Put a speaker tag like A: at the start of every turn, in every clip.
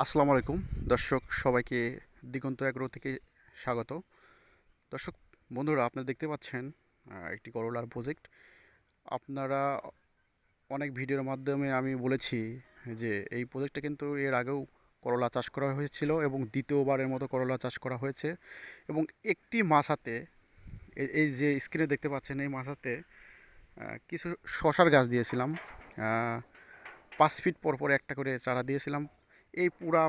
A: আসসালামু আলাইকুম। দর্শক সবাইকে দিগন্ত এগ্রো থেকে স্বাগত। দর্শক বন্ধুরা আপনারা দেখতে পাচ্ছেন একটি করলার প্রজেক্ট আপনারা অনেক ভিডিওর মাধ্যমে আমি বলেছি যে এই প্রজেক্টটা কিন্তু এর আগেও করলা চাষ করা হয়েছিল এবং দ্বিতীয়বারের মতো করলা চাষ করা হয়েছে এবং একটি মাছাতে এ- এই যে স্ক্রিনে দেখতে পাচ্ছেন এই আহ, কিছু শশার গাছ দিয়েছিলাম। পাঁচ ফিট পর পর একটা করে চারা দিয়েছিলাম। এই পুরা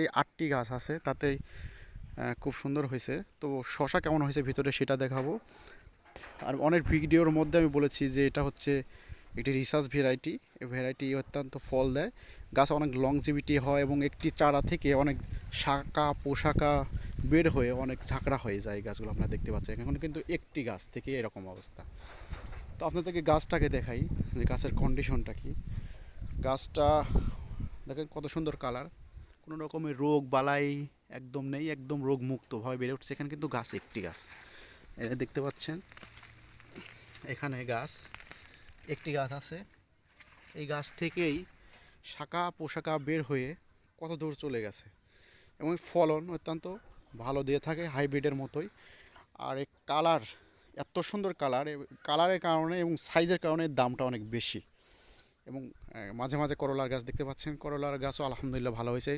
A: এই আটটি গাছ আছে তাতে খুব সুন্দর হয়েছে। তো শশা কেমন হয়েছে ভিতরে সেটা দেখাবো। আর অনেক ভিডিওর মধ্যে আমি বলেছি যে এটা হচ্ছে একটি রিসার্চ ভ্যারাইটি এই ভ্যারাইটি অত্যন্ত ফল দেয়। গাছ অনেক লংজিভিটি হয় এবং একটি চারা থেকে অনেক শাখা পোশাকা বের হয়ে অনেক ঝাঁকড়া হয়ে যায় গাছগুলো, আপনারা দেখতে পাচ্ছেন। এখন কিন্তু একটি গাছ থেকে এরকম অবস্থা। তো আপনাদেরকে গাছটাকে দেখাই, যে গাছের কন্ডিশনটা কি। গাছটা দেখেন কত সুন্দর কালার। কোনো রকমের রোগ, বালাই একদম নেই, একদম রোগ মুক্তভাবে বেড়ে উঠছে। এখানে কিন্তু গাছ, একটি গাছ। দেখতে পাচ্ছেন, এখানে গাছ, একটি গাছ আছে। এই গাছ থেকেই শাখা পোশাকা বের হয়ে কত দূর চলে গেছে। এবং ফলন অত্যন্ত ভালো দিয়ে থাকে হাইব্রিডের মতোই। আর এই কালার, এত সুন্দর কালার কালারের কারণে এবং সাইজের কারণে দামটা অনেক বেশি। এবং মাঝে মাঝে করলার গাছ দেখতে পাচ্ছেন। করলার গাছও আলহামদুলিল্লাহ ভালো হয়েছে।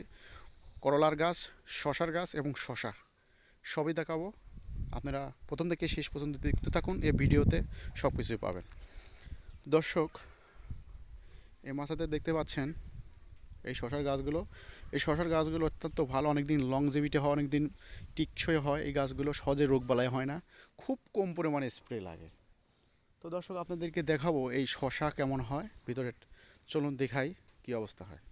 A: করলার গাছ, শশার গাছ এবং শশা সবই দেখাবো। আপনারা প্রথম থেকে শেষ পর্যন্ত দেখতে থাকুন, এই ভিডিওতে সব কিছুই পাবেন। দর্শক, এই মাছাতে দেখতে পাচ্ছেন এই শশার গাছগুলো। এই শশার গাছগুলো অত্যন্ত ভালো অনেক দিন লংজিভিটি হয় অনেক দিন টিকসই হয়। এই গাছগুলো সহজে রোগ বালাই হয় না। খুব কম পরিমাণে স্প্রে লাগে। তো দর্শক, আপনাদেরকে দেখাবো এই শশা কেমন হয়। ভিতরে চলুন দেখাই কি অবস্থা হয়।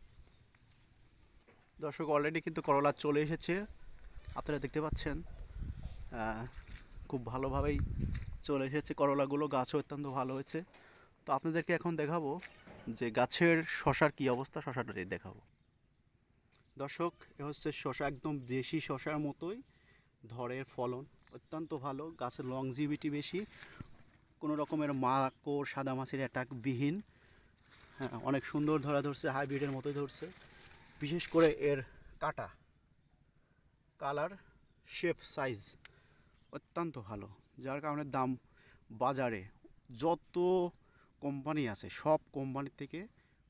A: দর্শক অলরেডি কিন্তু করলা চলে এসেছে। আপনারা দেখতে পাচ্ছেন খুব ভালোভাবেই চলে এসেছে করলাগুলো। গাছও অত্যন্ত ভালো হয়েছে। তো আপনাদেরকে এখন দেখাবো যে গাছের শশার কি অবস্থা। শশাটাই দেখাবো। দর্শক, এ হচ্ছে শশা, একদম দেশি শশার মতোই। ধরের ফলন অত্যন্ত ভালো। গাছের লংজিভিটি বেশি। কোনো রকমের মাকড় সাদা মাছির অ্যাটাক বিহীন। হ্যাঁ অনেক সুন্দর ধরা ধরছে, হাইব্রিডের মতোই ধরছে। বিশেষ করে এর কাটা, কালার শেপ সাইজ অত্যন্ত ভালো, যার কারণে দাম বাজারে যত কোম্পানি আছে, সব কোম্পানির থেকে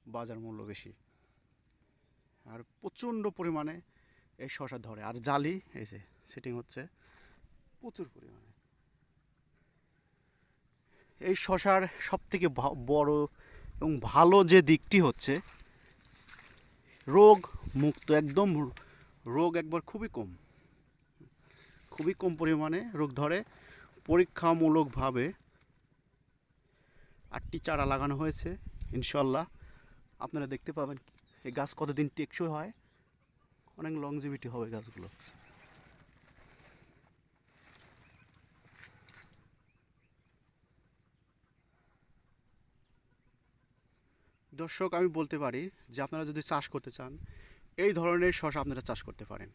A: বাজার মূল্য বেশি। আর প্রচণ্ড পরিমাণে এই শশা ধরে। আর জালি, এই যে সেটিং হচ্ছে, প্রচুর পরিমাণে। এই শশার সব থেকে বড় এবং ভালো যে দিকটি হচ্ছে, রোগ মুক্ত, একদম রোগ একবার খুবই কম। খুবই কম পরিমাণে রোগ ধরে। পরীক্ষামূলকভাবে আটটি চারা লাগানো হয়েছে ইনশাল্লাহ আপনারা দেখতে পাবেন, এই গাছ কতদিন টেকসই হয়, অনেক লংজিভিটি হবে গাছগুলো। দর্শক, আমি বলতে পারি যে আপনারা যদি চাষ করতে চান, এই ধরনের শশা আপনারা চাষ করতে পারেন।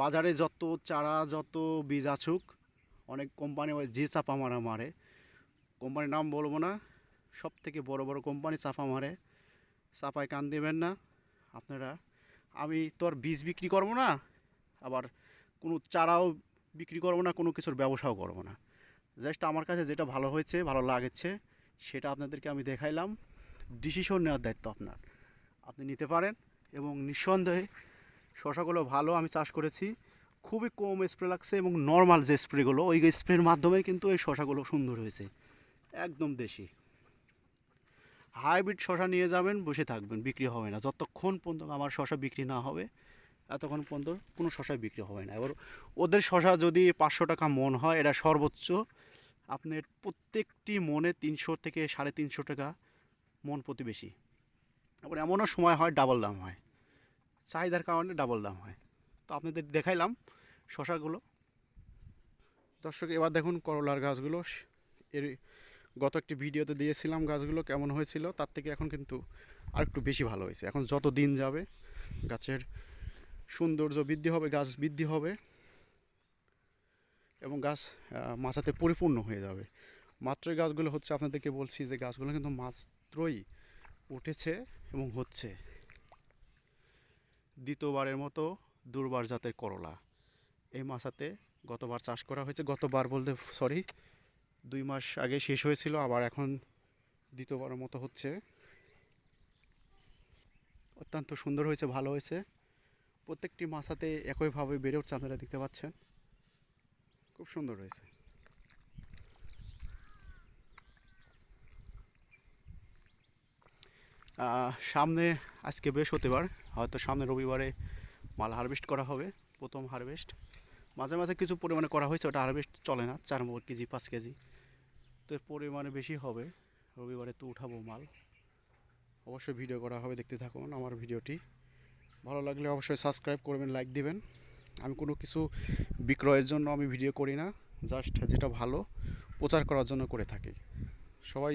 A: বাজারে যত চারা, যত বীজ আছুক, অনেক কোম্পানি যে চাপা মারা মারে। কোম্পানির নাম বলব না সব থেকে বড় বড় কোম্পানি চাপা মারে। চাপায় কান দেবেন না। আপনারা, আমি তো আর বীজ বিক্রি করব না, আবার কোনো চারাও বিক্রি করব না, কোনো কিছুর ব্যবসাও করব না। জাস্ট আমার কাছে যেটা ভালো হয়েছে, ভালো লাগছে, সেটা আপনাদেরকে আমি দেখাইলাম। ডিসিশন নেওয়ার দায়িত্ব আপনার। আপনি নিতে পারেন এবং নিঃসন্দেহে শশাগুলো ভালো আমি চাষ করেছি। খুবই কম স্প্রে লাগছে এবং নর্মাল যে স্প্রেগুলো ওই স্প্রের মাধ্যমে কিন্তু এই শশাগুলো সুন্দর হয়েছে। একদম দেশি। হাইব্রিড শশা নিয়ে যাবেন, বসে থাকবেন, বিক্রি হবে না। যতক্ষণ পর্যন্ত আমার শশা বিক্রি না হবে, এতক্ষণ পর্যন্ত কোনো শশাই বিক্রি হবে না। এবার ওদের শশা যদি পাঁচশো টাকা মন হয়, এটা সর্বোচ্চ। আপনার প্রত্যেকটি মনে তিনশো থেকে সাড়ে তিনশো টাকা মন প্রতি বেশি আবার এমনও সময় হয় ডাবল দাম হয়। চাহিদার কারণে ডাবল দাম হয়। তো আপনাদের দেখাইলাম শশাগুলো। দর্শক, এবার দেখুন করলার গাছগুলো। এর গত একটি ভিডিওতে দিয়েছিলাম গাছগুলো কেমন হয়েছিল, তার থেকে এখন কিন্তু আর একটু বেশি ভালো হয়েছে। এখন যত দিন যাবে, গাছের সৌন্দর্য বৃদ্ধি হবে, গাছ বৃদ্ধি হবে এবং গাছ মাচাতে পরিপূর্ণ হয়ে যাবে। মাত্রই গাছগুলো হচ্ছে, আপনাদেরকে বলছি যে গাছগুলো কিন্তু মাত্রই উঠেছে এবং হচ্ছে। দ্বিতীয়বারের মতো দুর্বার জাতের করলা। এই মাসাতে গতবার চাষ করা হয়েছে, গতবার বলতে সরি দুই মাস আগে শেষ হয়েছিল, আবার এখন দ্বিতীয়বারের মতো হচ্ছে। অত্যন্ত সুন্দর হয়েছে, ভালো হয়েছে। প্রত্যেকটি মাসাতে একইভাবে বেড়ে উঠছে, আপনারা দেখতে পাচ্ছেন। খুব সুন্দর হয়েছে। সামনে আজকে বৃহস্পতিবার, হয়তো সামনে রবিবারে মাল হারভেস্ট করা হবে, প্রথম হারভেস্ট মাঝে মাঝে কিছু পরিমাণে করা হয়েছে, ওটা হারভেস্ট চলে না, চার কেজি, পাঁচ কেজি। তো পরিমাণে বেশি হবে, রবিবারে তো উঠাবো মাল। অবশ্যই ভিডিও করা হবে, দেখতে থাকুন আমার ভিডিওটি। ভালো লাগলে অবশ্যই সাবস্ক্রাইব করবেন লাইক দিবেন। আমি কোনো কিছু বিক্রয়ের জন্য আমি ভিডিও করি না জাস্ট যেটা ভালো, প্রচার করার জন্য করে থাকি। সবাই